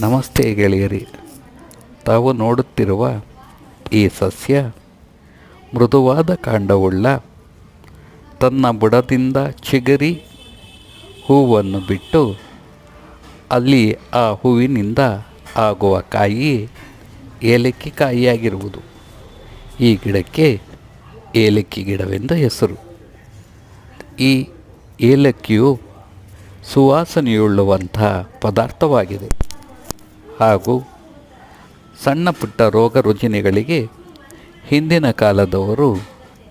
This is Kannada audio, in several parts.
ನಮಸ್ತೆ ಗೆಳೆಯರಿ, ತಾವು ನೋಡುತ್ತಿರುವ ಈ ಸಸ್ಯ ಮೃದುವಾದ ಕಾಂಡವುಳ್ಳ, ತನ್ನ ಬುಡದಿಂದ ಚಿಗರಿ ಹೂವನ್ನು ಬಿಟ್ಟು ಅಲ್ಲಿ ಆ ಹೂವಿನಿಂದ ಆಗುವ ಕಾಯಿ ಏಲಕ್ಕಿ ಕಾಯಿಯಾಗಿರುವುದು. ಈ ಗಿಡಕ್ಕೆ ಏಲಕ್ಕಿ ಗಿಡವೆಂದು ಹೆಸರು. ಈ ಏಲಕ್ಕಿಯು ಸುವಾಸನೆಯುಳ್ಳುವಂಥ ಪದಾರ್ಥವಾಗಿದೆ. ಹಾಗೂ ಸಣ್ಣ ಪುಟ್ಟ ರೋಗ ರುಜಿನಗಳಿಗೆ ಹಿಂದಿನ ಕಾಲದವರು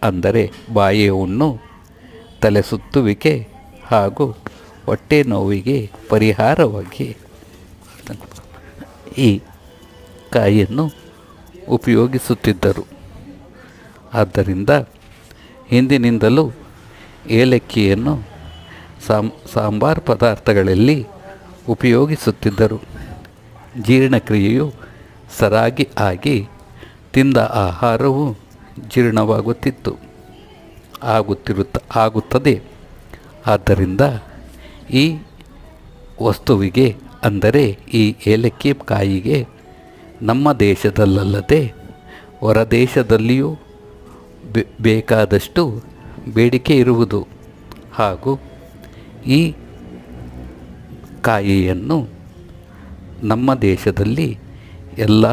ಅಂದರೆ ಬಾಯಿ ಹುಣ್ಣು ತಲೆ ಸುತ್ತುವಿಕೆ ಹಾಗೂ ಹೊಟ್ಟೆ ನೋವಿಗೆ ಪರಿಹಾರವಾಗಿ ಈ ಕಾಯಿಯನ್ನು ಉಪಯೋಗಿಸುತ್ತಿದ್ದರು. ಆದ್ದರಿಂದ ಹಿಂದಿನಿಂದಲೂ ಏಲಕ್ಕಿಯನ್ನು ಸಾಂ, ಸಾಂಬಾರು ಪದಾರ್ಥಗಳಲ್ಲಿ ಉಪಯೋಗಿಸುತ್ತಿದ್ದರು. ಜೀರ್ಣಕ್ರಿಯೆಯು ಸರಾಗಿ ಆಗಿ ತಿಂದ ಆಹಾರವು ಜೀರ್ಣವಾಗುತ್ತಿತ್ತು. ಆಗುತ್ತಿರುತ್ತ, ಆಗುತ್ತದೆ. ಆದ್ದರಿಂದ ಈ ವಸ್ತುವಿಗೆ, ಅಂದರೆ ಈ ಏಲಕ್ಕಿ ಕಾಯಿಗೆ ನಮ್ಮ ದೇಶದಲ್ಲದೆ ಹೊರದೇಶದಲ್ಲಿಯೂ ಬೆ, ಬೇಕಾದಷ್ಟು ಬೇಡಿಕೆ ಇರುವುದು ಹಾಗೂ ಈ ಕಾಯಿಯನ್ನು ನಮ್ಮ ದೇಶದಲ್ಲಿ ಎಲ್ಲ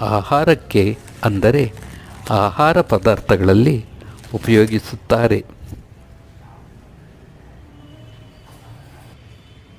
ಆಹಾರಕ್ಕೆ ಅಂದರೆ ಆಹಾರ ಪದಾರ್ಥಗಳಲ್ಲಿ ಉಪಯೋಗಿಸುತ್ತಾರೆ.